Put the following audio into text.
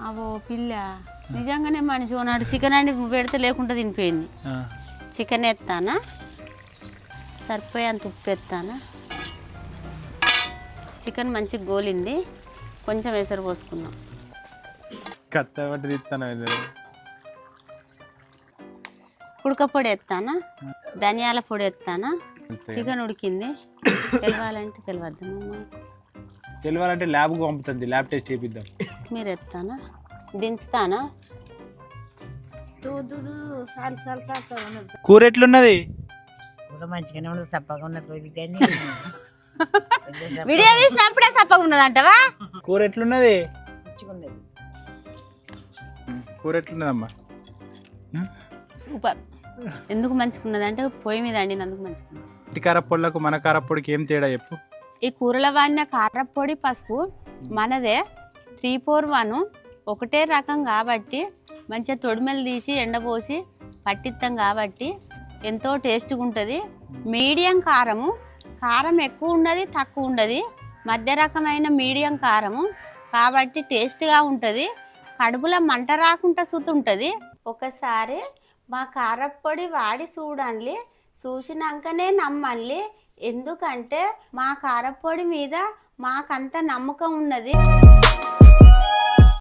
అవో పిల్ల. నిజంగానే మనిషి ఓనాడు చికెన్ అండి పెడితే లేకుండా తినిపోయింది. చికెన్ ఎత్తానా? సరిపోయేంత ఉప్పు ఎత్తానా? చికెన్ మంచిగా గోలింది. కొంచెం ఎసరు పోసుకుందాం. కత్త పట్టి తీస్తాను ఉడక పొడి ఎత్తానా? ధనియాల పొడి ఎత్తానా? చికెన్ ఉడికింది. తెలవాలంటే తెలియద్దమ్మా తెలియాలంటే ల్యాబ్కి పంపుతుంది ల్యాబ్ టెస్ట్ చేపిద్దాం. మీరు ఎత్తానా దించుతానా కూర ఎట్లున్నది? మంచిగానే ఉండదు సప్పగా ఉన్నది వీడియో తీసినప్పుడే సప్పగా ఉన్నదంటవా? కూర ఎట్లున్నది? ఉన్నది కూర ఎట్లున్నదమ్మా? సూపర్. ఎందుకు మంచిగా ఉన్నదంటే పొయ్యి మీద అండినందుకు మంచిగా ఉన్నది ఇంటి కారప్పొడిలకు మన కారప్పొడికి ఏం తేడా చెప్పు. ఈ కూరల వాడిన కారపొడి పసుపు మనదే. త్రీ ఫోర్ వన్ ఒకటే రకం కాబట్టి మంచిగా తొడిమెలు తీసి ఎండపోసి పట్టిస్తాం కాబట్టి ఎంతో టేస్ట్గా ఉంటుంది. మీడియం కారము కారం ఎక్కువ ఉండదు తక్కువ ఉండదు మధ్య రకమైన మీడియం కారము కాబట్టి టేస్ట్గా ఉంటుంది. కడుపులో మంట రాకుండా సుతుంటుంది ఒకసారి మా కారప్పొడి వాడి చూడండి. చూసినాకనే నమ్మండి. ఎందుకంటే మా కారప్పొడి మీద మాకంత నమ్మకం ఉన్నది.